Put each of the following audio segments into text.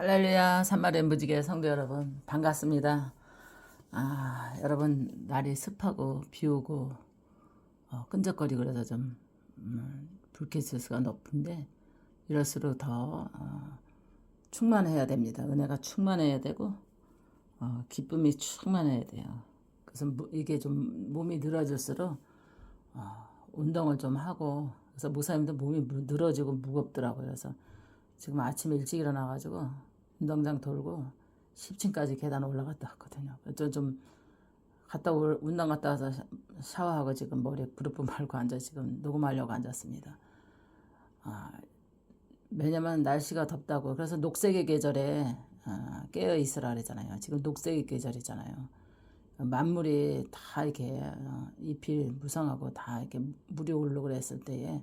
할렐루야 산마리 무지개 성도 여러분 반갑습니다. 아 여러분 날이 습하고 비오고 어, 끈적거리고 그래서 좀 음, 불쾌지수가 높은데 이럴수록 더 어, 충만해야 됩니다. 은혜가 충만해야 되고 어, 기쁨이 충만해야 돼요. 그래서 무- 이게 좀 몸이 늘어질수록 어, 운동을 좀 하고 그래서 목사님도 몸이 무- 늘어지고 무겁더라고요. 그래서 지금 아침에 일찍 일어나가지고 운동장 돌고 10층까지 계단 올라갔다 왔거든요. 저 좀 갔다 올, 운동 갔다 와서 샤- 샤워하고 지금 머리에 부르프 말고 앉아 지금 녹음하려고 앉았습니다. 아, 왜냐면 날씨가 덥다고 그래서 녹색의 계절에 아, 깨어 있으라 그러잖아요. 지금 녹색의 계절이잖아요. 만물이 다 이렇게 어, 잎이 무성하고 다 이렇게 물이 오르고 그랬을 때에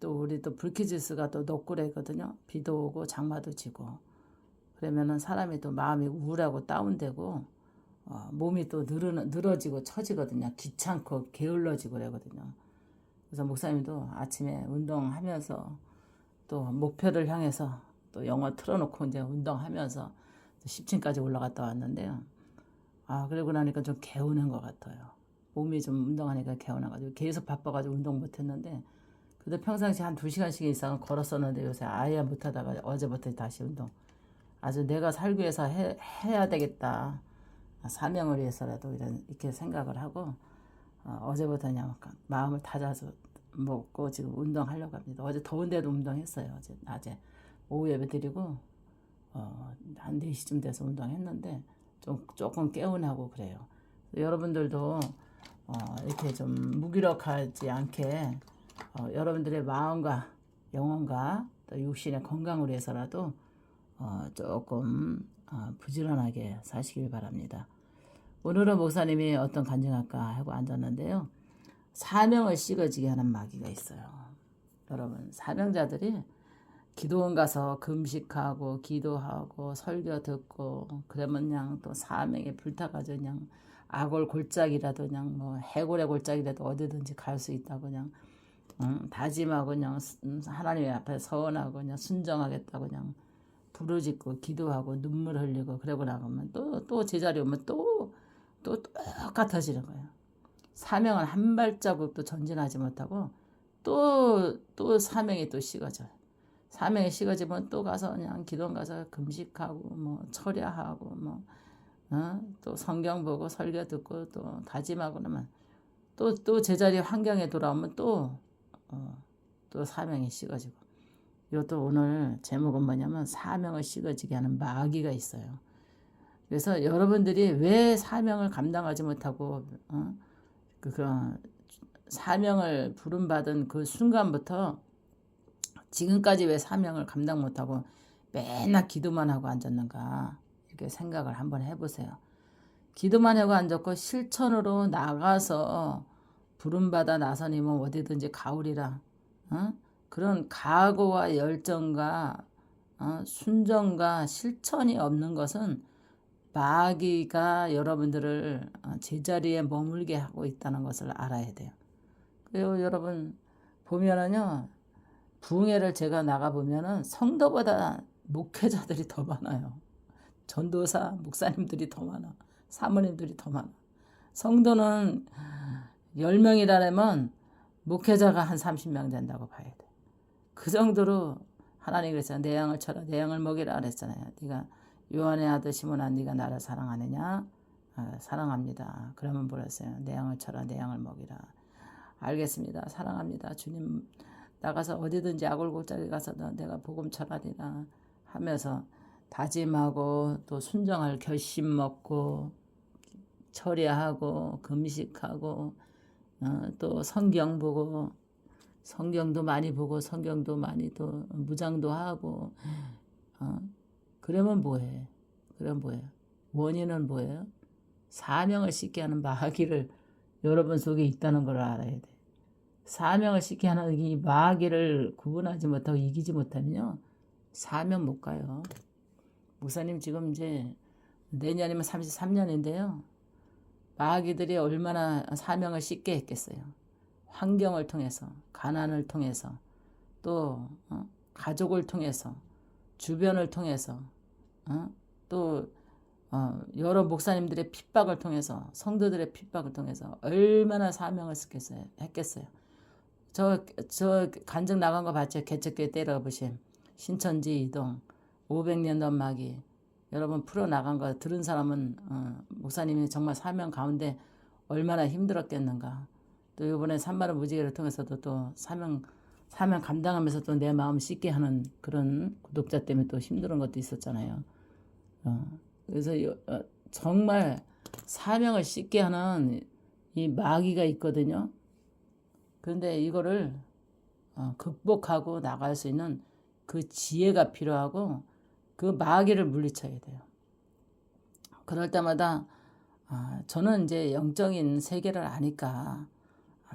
또 우리 또 불키지수가 또 녹고래거든요. 비도 오고 장마도 지고 그러면은 사람이 또 마음이 우울하고 다운되고 어, 몸이 또 늘어, 늘어지고 처지거든요. 귀찮고 게을러지고 그러거든요. 그래서 목사님도 아침에 운동하면서 또 목표를 향해서 또 영어 틀어놓고 이제 운동하면서 10층까지 올라갔다 왔는데요. 아 그러고 나니까 좀 개운한 것 같아요. 몸이 좀 운동하니까 개운해가지고 계속 바빠가지고 운동 못했는데 그래도 평상시 한두 시간씩 이상 걸었었는데 요새 아예 못하다가 어제부터 다시 운동. 아주 내가 살기 위해서 해, 해야 되겠다. 사명을 위해서라도 이런 이렇게 생각을 하고 어, 제부터 그냥 마음을 다잡아서 먹고 지금 운동하려고 합니다. 어제 더운데도 운동했어요. 어제 낮에 오후 예배 드리고 어, 한 4시쯤 돼서 운동했는데 좀 조금 개운하고 그래요. 여러분들도 어, 이렇게 좀 무기력하지 않게 어, 여러분들의 마음과 영혼과 또 육신의 건강을 위해서라도 어, 조금 어, 부지런하게 사시길 바랍니다. 오늘은 목사님이 어떤 간증할까 하고 앉았는데요. 사명을 씩어지게 하는 마귀가 있어요. 여러분 사명자들이 기도원 가서 금식하고 기도하고 설교 듣고 그러면 그냥 또 사명에 불타가지고 그냥 악골 골짜기라도 그냥 뭐 해골의 골짜기라도 어디든지 갈 수 있다고 그냥 응, 다짐하고 그냥 스- 음, 하나님 앞에 서원하고 그냥 순정하겠다고 그냥 부르짖고 기도하고 눈물 흘리고 그러고 나가면 또 또 제자리 오면 또 또 똑같아지는 거예요. 사명은 한 발자국도 전진하지 못하고 또또 사명이 또 식어져요. 사명이 식어지면 또 가서 그냥 기도 가서 금식하고 뭐 철야하고 뭐 어? 또 성경 보고 설교 듣고 또 다짐하고 그러면 또 또 제자리 환경에 돌아오면 또 어, 또 사명이 식어지고 이것도 오늘 제목은 뭐냐면 사명을 식어지게 하는 마귀가 있어요. 그래서 여러분들이 왜 사명을 감당하지 못하고 어? 그, 그 사명을 부름받은 그 순간부터 지금까지 왜 사명을 감당 못하고 맨날 기도만 하고 앉았는가 이렇게 생각을 한번 해보세요. 기도만 하고 앉았고 실천으로 나가서 부름받아 나서니면 어디든지 가오리라 어? 그런 각오와 열정과 어? 순정과 실천이 없는 것은 마귀가 여러분들을 어, 제자리에 머물게 하고 있다는 것을 알아야 돼요. 그리고 여러분 보면은요 부흥회를 제가 나가 보면은 성도보다 목회자들이 더 많아요. 전도사 목사님들이 더 많아. 사모님들이 더 많아. 성도는 10명이라면 목회자가 한 30명 된다고 봐야 돼. 그 정도로 하나님 그랬잖아요. 내 양을 쳐라. 내 양을 먹이라 그랬잖아요. 네가 요한의 아들 시몬아 네가 나를 사랑하느냐? 아, 사랑합니다. 그러면 뭐랬어요? 내 양을 쳐라. 내 양을 먹이라. 알겠습니다. 사랑합니다. 주님 나가서 어디든지 아골골짜기 가서 너 내가 복음 전하리라 하면서 다짐하고 또 순정할 결심 먹고 철야하고 금식하고 어, 또 성경 보고 성경도 많이 보고 성경도 많이 또 무장도 하고 어, 그러면 뭐해? 그럼 뭐예요? 원인은 뭐예요? 사명을 씻게 하는 마귀를 여러분 속에 있다는 걸 알아야 돼. 사명을 씻게 하는 이 마귀를 구분하지 못하고 이기지 못하면요. 사명 못 가요. 목사님 지금 이제 내년이면 33년인데요. 마귀들이 얼마나 사명을 씻게 했겠어요. 환경을 통해서, 가난을 통해서, 또 어? 가족을 통해서, 주변을 통해서 어? 또 어, 여러 목사님들의 핍박을 통해서 성도들의 핍박을 통해서 얼마나 사명을 했겠어요. 했겠어요. 저, 저 간증 나간 거 봤죠? 개척교회 때려보심. 신천지 이동, 500년 전 마귀. 여러분 풀어 나간 거 들은 사람은 어, 목사님이 정말 사명 가운데 얼마나 힘들었겠는가. 또 이번에 산마를 무지개를 통해서도 또 사명 사명 감당하면서 또 내 마음 씻게 하는 그런 구독자 때문에 또 힘든 것도 있었잖아요. 어, 그래서 요- 어, 정말 사명을 씻게 하는 이 마귀가 있거든요. 그런데 이거를 어, 극복하고 나갈 수 있는 그 지혜가 필요하고 그 마귀를 물리쳐야 돼요. 그럴 때마다 아, 저는 이제 영적인 세계를 아니까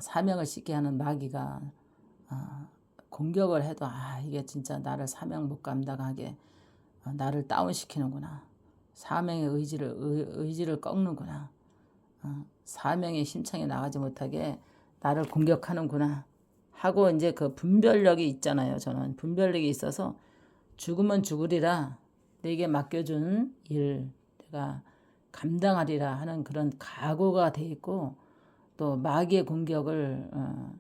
사명을 씻게 하는 마귀가 아, 공격을 해도 아 이게 진짜 나를 사명 못 감당하게 어, 나를 다운시키는구나. 사명의 의지를 의, 의지를 꺾는구나. 어, 사명의 심창에 나가지 못하게 나를 공격하는구나 하고 이제 그 분별력이 있잖아요. 저는 분별력이 있어서 죽으면 죽으리라 내게 맡겨준 일 내가 감당하리라 하는 그런 각오가 돼 있고 또 마귀의 공격을 어,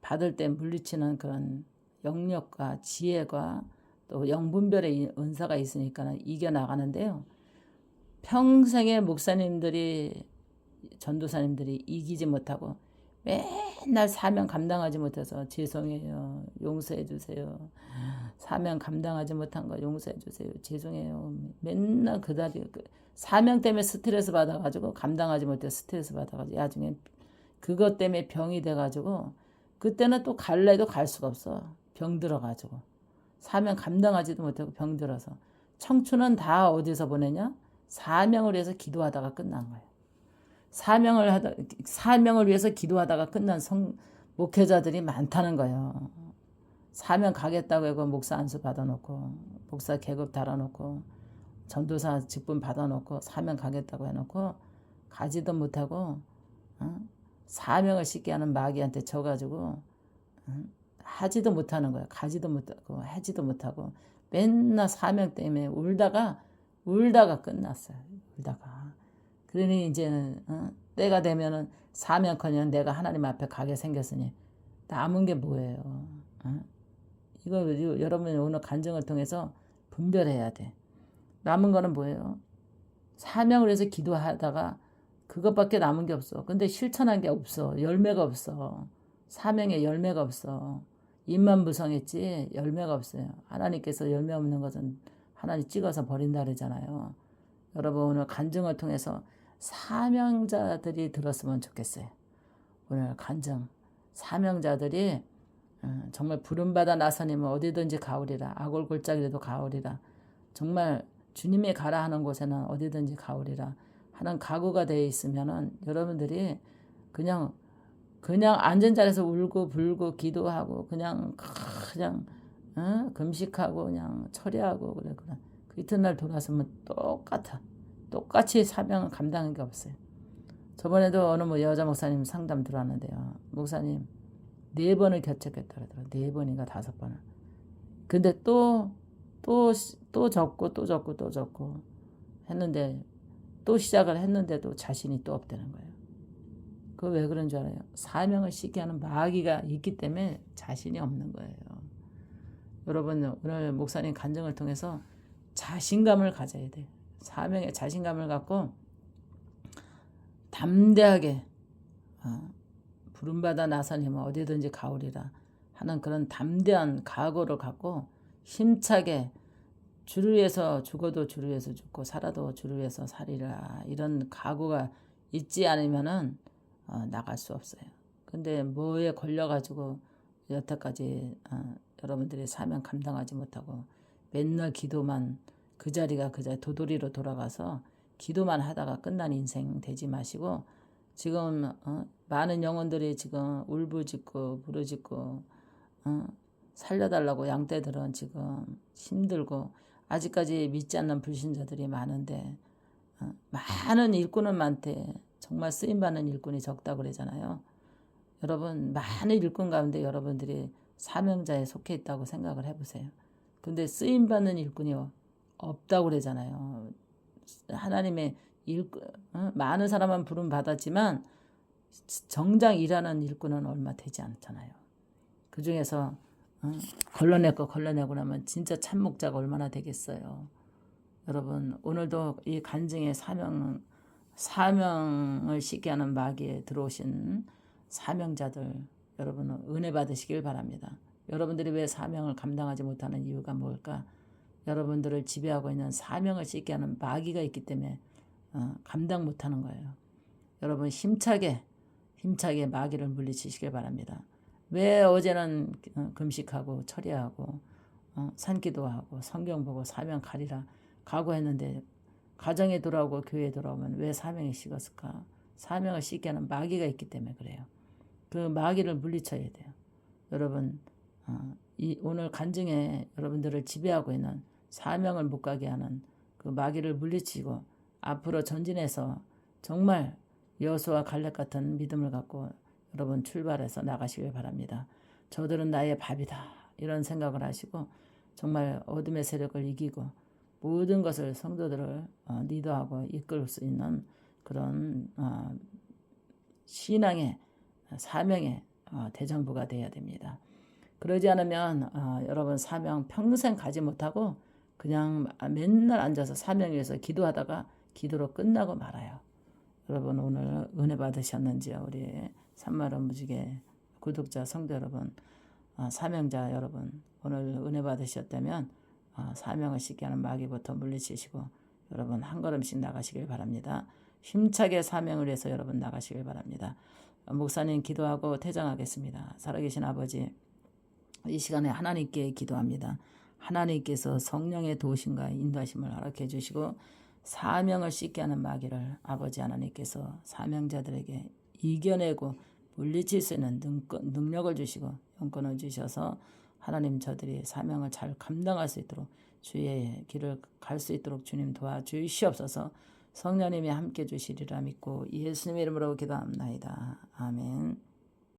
받을 때 물리치는 그런 영역과 지혜가 또 영분별의 이 은사가 있으니까 이겨 나가는데요. 평생의 목사님들이 전도사님들이 이기지 못하고 맨날 사명 감당하지 못해서 죄송해요. 용서해 주세요. 사명 감당하지 못한 거 용서해 주세요. 죄송해요. 맨날 그다리 그 사명 때문에 스트레스 받아가지고 감당하지 못해 스트레스 받아가지고 나중에 그것 때문에 병이 돼가지고 그때는 또 갈래도 갈 수가 없어. 병 들어가지고 사명 감당하지도 못하고 병 들어서 청춘은 다 어디서 보내냐? 사명을 위해서 기도하다가 끝난 거예요. 사명을 하다 사명을 위해서 기도하다가 끝난 성 목회자들이 많다는 거예요. 사명 가겠다고 해고 목사 안수 받아놓고 목사 계급 달아놓고 전도사 직분 받아놓고 사명 가겠다고 해놓고 가지도 못하고 어? 사명을 싣게 하는 마귀한테 져가지고 어? 하지도 못하는 거야. 가지도 못하고 하지도 못하고 맨날 사명 때문에 울다가 울다가 끝났어요. 울다가. 그러니 이제는 어? 때가 되면은 사명커녕 내가 하나님 앞에 가게 생겼으니 남은 게 뭐예요? 어? 이거 여러분이 오늘 간증을 통해서 분별해야 돼. 남은 거는 뭐예요? 사명을 해서 기도하다가 그것밖에 남은 게 없어. 근데 실천한 게 없어. 열매가 없어. 사명에 열매가 없어. 입만 무성했지 열매가 없어요. 하나님께서 열매 없는 것은 하나님 찍어서 버린다 그러잖아요. 여러분 오늘 간증을 통해서 사명자들이 들었으면 좋겠어요. 오늘 간증 사명자들이 어, 정말 부름받아 나서님은 어디든지 가오리라 악골 골짜기라도 가오리라 정말 주님이 가라 하는 곳에는 어디든지 가오리라 하는 각오가 되어 있으면은 여러분들이 그냥 그냥 앉은 자리에서 울고 불고 기도하고 그냥 그냥 어? 금식하고 그냥 처리하고 그래 그래 그 이튿날 돌아서면 똑같아 똑같이 사명을 감당한 게 없어요. 저번에도 어느 뭐 여자 목사님 상담 들어왔는데요. 목사님 네 번을 개척했다 그러더라고요. 네 번인가 다섯 번을. 근데 또, 또, 또 적고 또 적고 또 적고 했는데 또 시작을 했는데도 자신이 또 없다는 거예요. 그 왜 그런 줄 알아요? 사명을 싣게 하는 마귀가 있기 때문에 자신이 없는 거예요. 여러분 오늘 목사님 간증을 통해서 자신감을 가져야 돼. 사명에 자신감을 갖고 담대하게 어, 부름받아 나서님은 어디든지 가오리라 하는 그런 담대한 각오를 갖고 힘차게 주를 위해서 죽어도 주를 위해서 죽고 살아도 주를 위해서 살리라 이런 각오가 있지 않으면은 어, 나갈 수 없어요. 근데 뭐에 걸려가지고 여태까지 어, 여러분들이 사명 감당하지 못하고 맨날 기도만 그 자리가 그 자리 도돌이로 돌아가서 기도만 하다가 끝난 인생 되지 마시고 지금 어, 많은 영혼들이 지금 울부짖고 부르짖고 어, 살려달라고 양떼들은 지금 힘들고 아직까지 믿지 않는 불신자들이 많은데 어, 많은 일꾼은 많대 정말 쓰임 받는 일꾼이 적다 그러잖아요. 여러분 많은 일꾼 가운데 여러분들이 사명자에 속해 있다고 생각을 해보세요. 근데 쓰임 받는 일꾼이 없다고 그러잖아요. 하나님의 일 어? 많은 사람은 부름 받았지만 정작 일하는 일꾼은 얼마 되지 않잖아요. 그 중에서 어? 걸러내고 걸러내고 나면 진짜 참목자가 얼마나 되겠어요. 여러분 오늘도 이 간증의 사명 사명을 씻게 하는 마귀에 들어오신 사명자들 여러분은 은혜 받으시길 바랍니다. 여러분들이 왜 사명을 감당하지 못하는 이유가 뭘까? 여러분들을 지배하고 있는 사명을 씻게 하는 마귀가 있기 때문에 어, 감당 못하는 거예요. 여러분 힘차게 힘차게 마귀를 물리치시길 바랍니다. 왜 어제는 어, 금식하고 처리하고 어, 산기도 하고 성경 보고 사명 가리라 각오했는데 가정에 돌아오고 교회에 돌아오면 왜 사명이 식었을까? 사명을 씻게 하는 마귀가 있기 때문에 그래요. 그 마귀를 물리쳐야 돼요. 여러분 어, 이 오늘 간증에 여러분들을 지배하고 있는 사명을 못 가게 하는 그 마귀를 물리치고 앞으로 전진해서 정말 여수와 갈렙 같은 믿음을 갖고 여러분 출발해서 나가시길 바랍니다. 저들은 나의 밥이다 이런 생각을 하시고 정말 어둠의 세력을 이기고 모든 것을 성도들을 어, 리더하고 이끌 수 있는 그런 어, 신앙의 사명의 어, 대정부가 되어야 됩니다. 그러지 않으면 어, 여러분 사명 평생 가지 못하고 그냥 맨날 앉아서 사명 위해서 기도하다가 기도로 끝나고 말아요. 여러분 오늘 은혜 받으셨는지요? 우리 산마름 무지개 구독자 성도 여러분, 어, 사명자 여러분 오늘 은혜 받으셨다면 어, 사명을 씻게 하는 마귀부터 물리치시고 여러분 한 걸음씩 나가시길 바랍니다. 힘차게 사명을 위해서 여러분 나가시길 바랍니다. 어, 목사님 기도하고 퇴장하겠습니다. 살아계신 아버지 이 시간에 하나님께 기도합니다. 하나님께서 성령의 도우심과 인도하심을 허락해 주시고 사명을 씻게 하는 마귀를 아버지 하나님께서 사명자들에게 이겨내고 물리칠 수 있는 능권, 능력을 주시고 영권을 주셔서 하나님 저들이 사명을 잘 감당할 수 있도록 주의 길을 갈 수 있도록 주님 도와주시옵소서 성령님이 함께 주시리라 믿고 예수님의 이름으로 기도합나이다. 아멘.